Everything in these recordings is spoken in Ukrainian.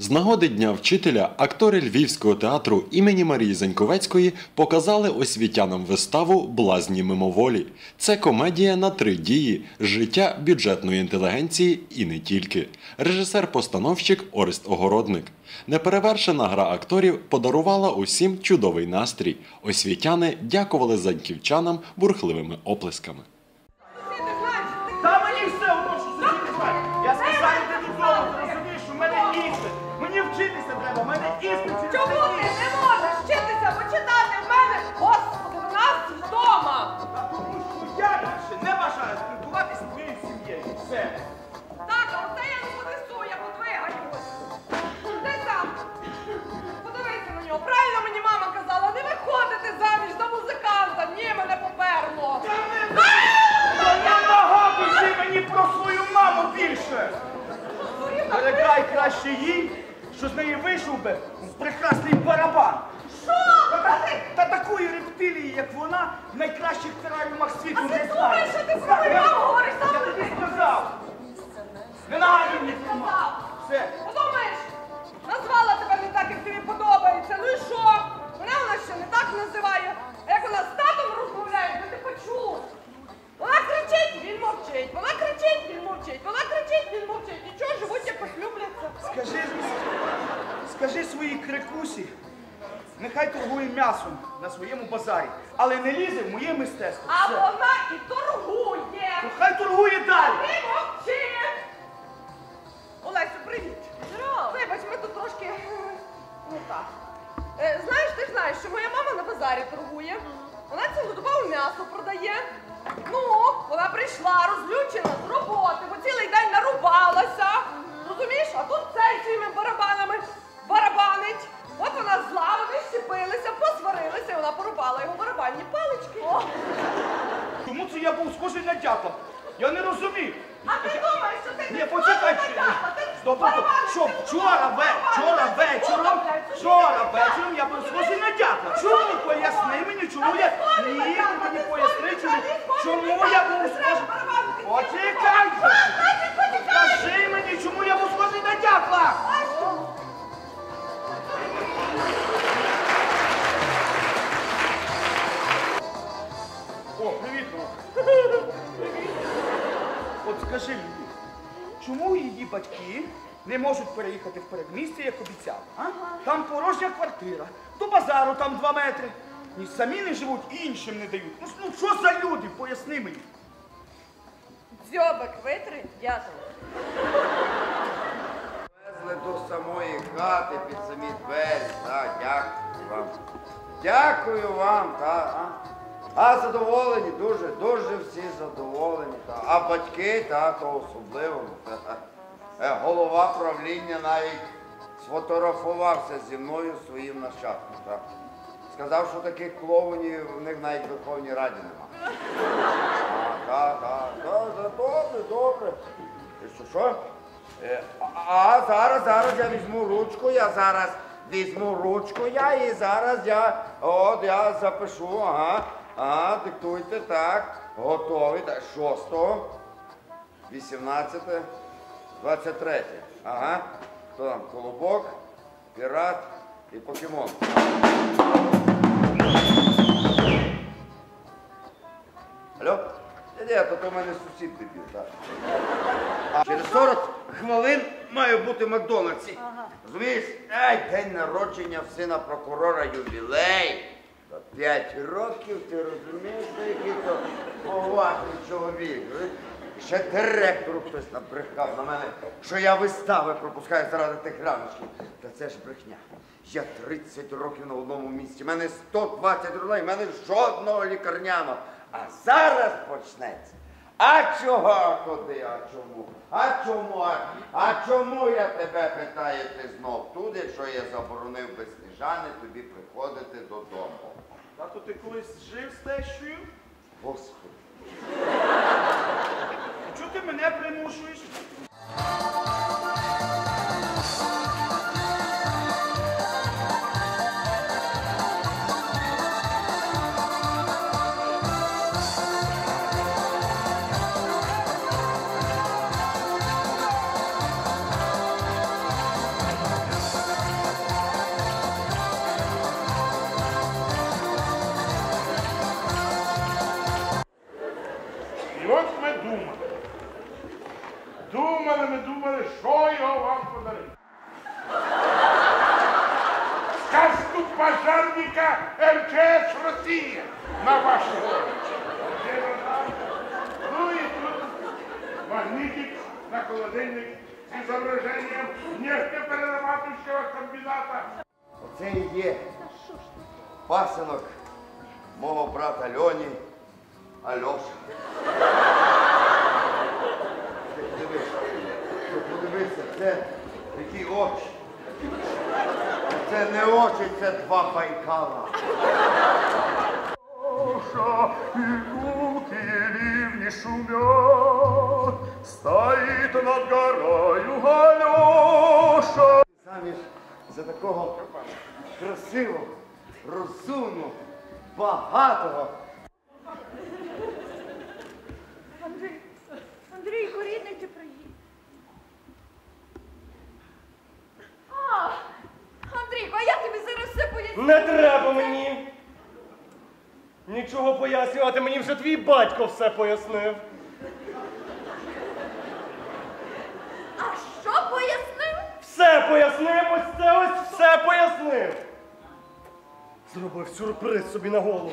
З нагоди Дня вчителя актори Львівського театру імені Марії Заньковецької показали освітянам виставу Блазні мимоволі. Це комедія на три дії життя бюджетної інтелігенції і не тільки. Режисер-постановщик Орест Огородник. Неперевершена гра акторів подарувала усім чудовий настрій. Освітяни дякували заньківчанам бурхливими оплесками. Їй, що з неї вийшов би прекрасний барабан. Що? Та, та такої рептилії, як вона, в найкращих тераріумах світу А не ти знає. думаєш, що ти про маму говориш сам Я тобі? сказав. Не нагадуй мені про. Сказав. Все. Подумаєш, назвала тебе не так, як тобі подобається. Ну і що? Мене вона ще не так називає. А як вона з татом розмовляє, то ти почув. Вона кричить, він мовчить. Вона кричить, він мовчить. Вона кричить, він мовчить. Нічого, живуть якось любляться. Скажи, скажи своїй крикусі, нехай торгує м'ясом на своєму базарі, але не лізе в моє мистецтво. А Все. вона і торгує. Ну, Хай торгує далі. Ти мовчи. Олесю, привіт. Вибач, ми тут трошки не так. Е, знаєш, ти ж знаєш, що моя мама на базарі торгує. Вона цілодобово м'ясо продає. Ну, вона прийшла розлючена з роботи, бо цілий день нарубалася. Розумієш? А тут цей своїми барабанами барабанить. От вона зла, вони щепилися, посварилися, і вона порубала його барабанні палички. Чому це я був схожий на дятла? Я не розумію. А ти думаєш, що ти Ні, не почекай. схожий на дятла? Ти Стоп, що ти вчора, ве, вчора вечором, вчора вечором я був схожий на дятла. Чому поясни мені, чому я... Ні, ти мені поясни, чому, чому я був схожий... Почекай! Скажи мені, батьки не можуть переїхати в передмістя, як обіцяли? А? Там порожня квартира, до базару там два метри. Ні самі не живуть, іншим не дають. Ну, ну що за люди? Поясни мені. Дзьобик витри, дятел. Везли до самої хати під самі двері. Так, дякую вам. Дякую вам, так. А, а задоволені, дуже, дуже всі задоволені. Та. А батьки, так, то особливо. Та. Е, Голова правління навіть сфотографувався зі мною своїм нащадком. Так. Сказав, що таких клоунів в них навіть в Верховній Раді нема. Так, так, так, добре, добре. Що, що? Е, А, зараз, зараз я візьму ручку, я зараз візьму ручку я і зараз я, от я запишу, ага, ага, диктуйте, так, готовий, так, шостого, 18, 23, ага, хто там, колобок, пірат і покемон. Алло? Ні, то, то в мене сусід дебіл, так. А через 40 хвилин має бути в Макдональдсі. Розумієш? Ай, день народження в сина прокурора ювілей. П'ять років, ти розумієш, який то поважний чоловік. Ще директору хтось набрехав на мене, що я вистави пропускаю заради тих раночків. Та це ж брехня. Я 30 років на одному місці, мене 120 рублей, мене жодного лікарняного. А зараз почнеться. А чого, а куди, а чому? А чому? А, а чому я тебе питаю, ти знов тут, якщо я заборонив без сніжани тобі приходити додому? Тато, ти колись жив з тещою? Господи. Сказку пожарника МЧС Росії на. Один раз. Ну і тут магнитик на холодильник з зображенням нефтеперерабатывающего комбіната. Оце і є пасинок мого брата Льоні Альоша. Подивися, це які очі. Це не очі, це два байкала. Ша, и гулкие ливни шумят, Стоит над горою Алеша. Заміж за такого красивого, розумного, багатого. Андрій, Андрійко, рідний ти приїхав. А, Андрійко, а я тобі зараз все поясню. Не треба мені. Нічого пояснювати, мені вже твій батько все пояснив. А що пояснив? Все пояснив, ось це ось все пояснив. Зробив сюрприз собі на голову.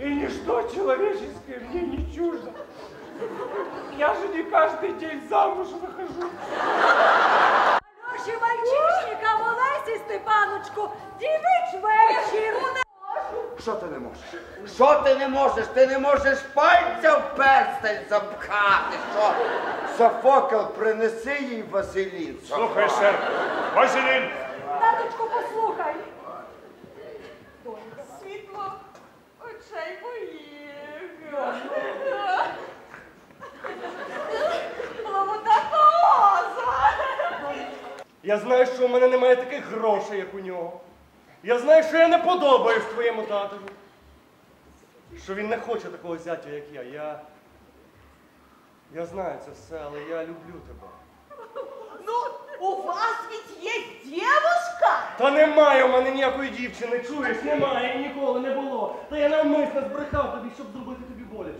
И ничто человеческое мне не чуждо. Я же не каждый день замуж выхожу. Льоші мальчишника, Олесі Степаночку, дівич вечір. Що ти не можеш? Що ти не можеш? Ти не можеш пальця в перстень запхати. Що? Софокл, принеси їй вазелін. Слухай, сэр, Василин, Таточку, послухай. Світло очей моїх. Я знаю, що у мене немає таких грошей, як у нього. Я знаю, що я не подобаюсь твоєму татові. Що він не хоче такого зятя, як я. Я. Я знаю це все, але я люблю тебе. Ну, у вас ведь є дівушка. Та немає у мене ніякої дівчини, чуєш, немає і ніколи не було. Та я навмисно збрехав тобі, щоб зробити тобі боляче.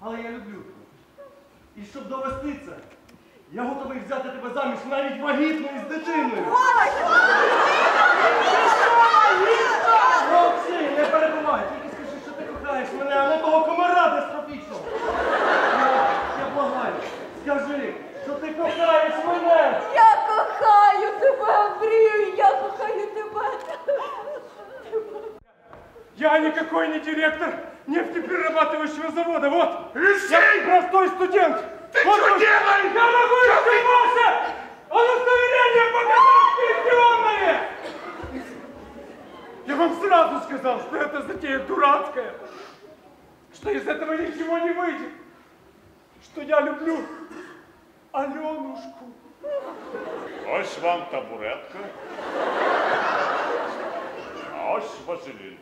Але я люблю тебе. І щоб довести це, я готовий взяти тебе заміж навіть вагітною з дитиною. Мовчи, не перебувай, тільки скажи, що ти кохаєш мене, а не того комара дистрофічного. Я, я благаю, скажи, що ти кохаєш мене. Я кохаю тебе, Андрію, я кохаю тебе. я никакой не директор нефтеперерабатывающего завода, вот. Я простой студент. Ты что делаешь? Я могу ошибаться! А удостоверение показать пенсионное! Я вам сразу сказал, что эта затея дурацкая, что из этого ничего не выйдет, что я люблю Аленушку. Ось вам табуретка. А ось вазелін.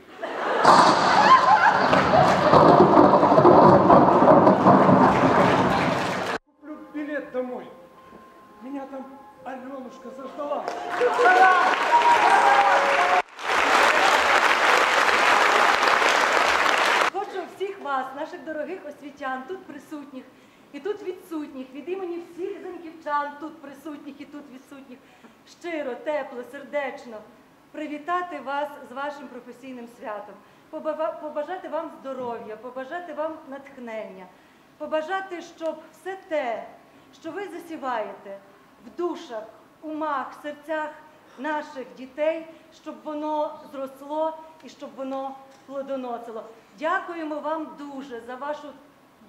Билет домой. Меня там Аленушка заждала. Хочу всіх вас, наших дорогих освітян, тут присутніх і тут відсутніх, від імені всіх заньківчан, тут присутніх і тут відсутніх, щиро, тепло, сердечно привітати вас з вашим професійним святом, побажати вам здоров'я, побажати вам натхнення, побажати, щоб все те, що ви засіваєте в душах, умах, серцях наших дітей, щоб воно зросло і щоб воно плодоносило. Дякуємо вам дуже за вашу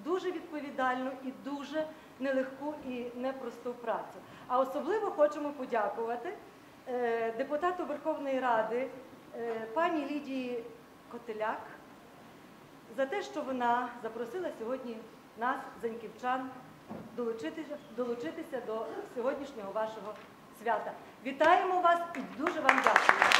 дуже відповідальну і дуже нелегку і непросту працю. А особливо хочемо подякувати е, депутату Верховної Ради е, пані Лідії Котеляк за те, що вона запросила сьогодні нас, заньківчан, долучитися, долучитися до сьогоднішнього вашого свята. Вітаємо вас і дуже вам дякую.